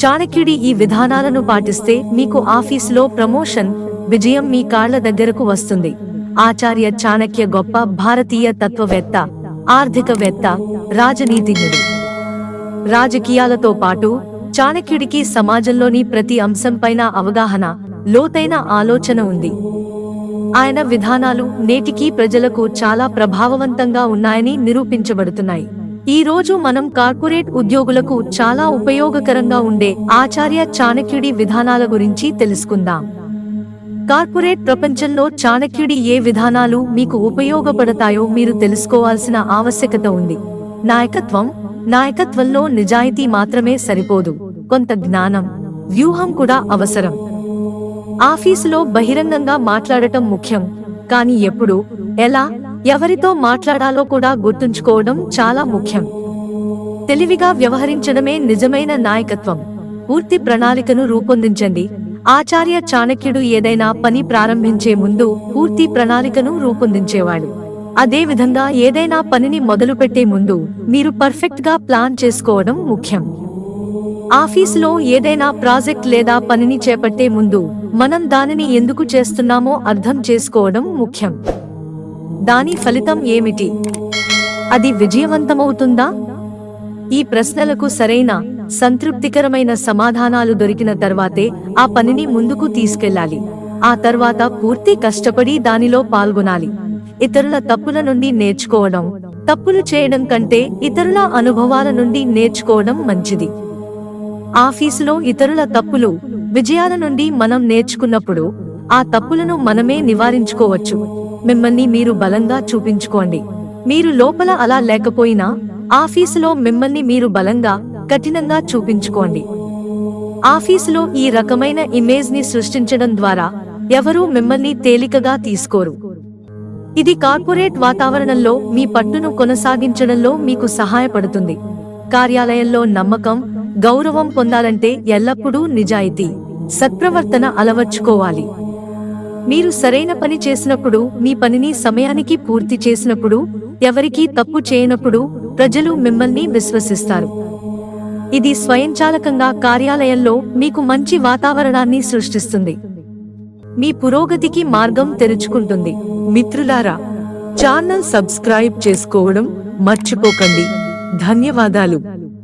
చాణక్యుడి ఈ విధానాలను పాటిస్తే మీకు ఆఫీసులో ప్రమోషన్ విజయం మీ కాళ్ళ దగ్గరకు వస్తుంది. ఆచార్య చాణక్య గొప్ప భారతీయ తత్వవేత్త ఆర్థికవేత్త రాజనీతిజ్ఞుడు. రాజకీయాలతో పాటు చాణక్యుడికి సమాజంలోని ప్రతి అంశంపైన అవగాహన లోతైన ఆలోచన ఉంది. ఆయన విధానాలు నేటికీ ప్రజలకు చాలా ప్రభావవంతంగా ఉన్నాయని నిరూపించబడుతున్నాయి. ఈ రోజు మనం కార్పొరేట్ ఉద్యోగులకు చాలా ఉపయోగకరంగా ఉండే ఆచార్య చాణక్యుడి విధానాల గురించి తెలుసుకుందాం. కార్పొరేట్ ప్రపంచంలో చాణక్యుడి ఏ విధానాలు మీకు ఉపయోగపడతాయో మీరు తెలుసుకోవాల్సిన ఆవశ్యకత ఉంది. నాయకత్వం నాయకత్వంలో నిజాయితీ మాత్రమే సరిపోదు. కొంత జ్ఞానం వ్యూహం కూడా అవసరం. ఆఫీసులో బహిరంగంగా మాట్లాడటం ముఖ్యం కానీ ఎప్పుడు ఎలా ఎవరితో మాట్లాడాలో కూడా గుర్తుంచుకోవడం చాలా ముఖ్యం. తెలివిగా వ్యవహరించడమే నిజమైన నాయకత్వం. పూర్తి ప్రణాళికను రూపొందించండి. ఆచార్య చాణక్యుడు ఏదైనా పని ప్రారంభించే ముందు పూర్తి ప్రణాళికను రూపొందించేవాడు. అదే విధంగా ఏదైనా పనిని మొదలుపెట్టే ముందు మీరు పర్ఫెక్ట్గా ప్లాన్ చేసుకోవడం ముఖ్యం. ఆఫీసులో ఏదైనా ప్రాజెక్ట్ లేదా పనిని చేపట్టే ముందు మనం దానిని ఎందుకు చేస్తున్నామో అర్థం చేసుకోవడం ముఖ్యం. దాని ఫలితం ఏమిటి? అది విజయవంతమవుతుందా? ఈ ప్రశ్నలకు సరైన సంతృప్తికరమైన సమాధానాలు దొరికిన తర్వాతే ఆ పనిని ముందుకు తీసుకెళ్ళాలి ఆ తర్వాత పూర్తి కష్టపడి దానిలో పాల్గొనాలి. ఇతరుల తప్పుల నుండి నేర్చుకోవడం తప్పులు చేయడం కంటే ఇతరుల అనుభవాల నుండి నేర్చుకోవడం మంచిది. ఆఫీసులో ఇతరుల తప్పులు విజయాల నుండి మనం నేర్చుకున్నప్పుడు ఆ తప్పులను మనమే నివారించుకోవచ్చు. మిమ్మల్ని మీరు బలంగా చూపించుకోండి. మీరు లోపల అలా లేకపోయినా ఆఫీసులో మిమ్మల్ని మీరు బలంగా కఠినంగా చూపించుకోండి. ఆఫీసులో ఈ రకమైన ఇమేజ్ని సృష్టించడం ద్వారా ఎవరూ మిమ్మల్ని తేలికగా తీసుకోరు. ఇది కార్పొరేట్ వాతావరణంలో మీ పట్టును కొనసాగించడంలో మీకు సహాయపడుతుంది. కార్యాలయంలో నమ్మకం గౌరవం పొందాలంటే ఎల్లప్పుడూ నిజాయితీ సత్ప్రవర్తన అలవర్చుకోవాలి. మీరు సరైన పని చేసినప్పుడు మీ పనిని సమయానికి పూర్తి చేసినప్పుడు ఎవరికీ తప్పు చేయనప్పుడు ప్రజలు మిమ్మల్ని విశ్వసిస్తారు. ఇది స్వయంచాలకంగా కార్యాలయంలో మీకు మంచి వాతావరణాన్ని సృష్టిస్తుంది. మీ పురోగతికి మార్గం తెరుచుకుంటుంది. మిత్రులారా ఛానల్ సబ్స్క్రైబ్ చేసుకోవడం మర్చిపోకండి. ధన్యవాదాలు.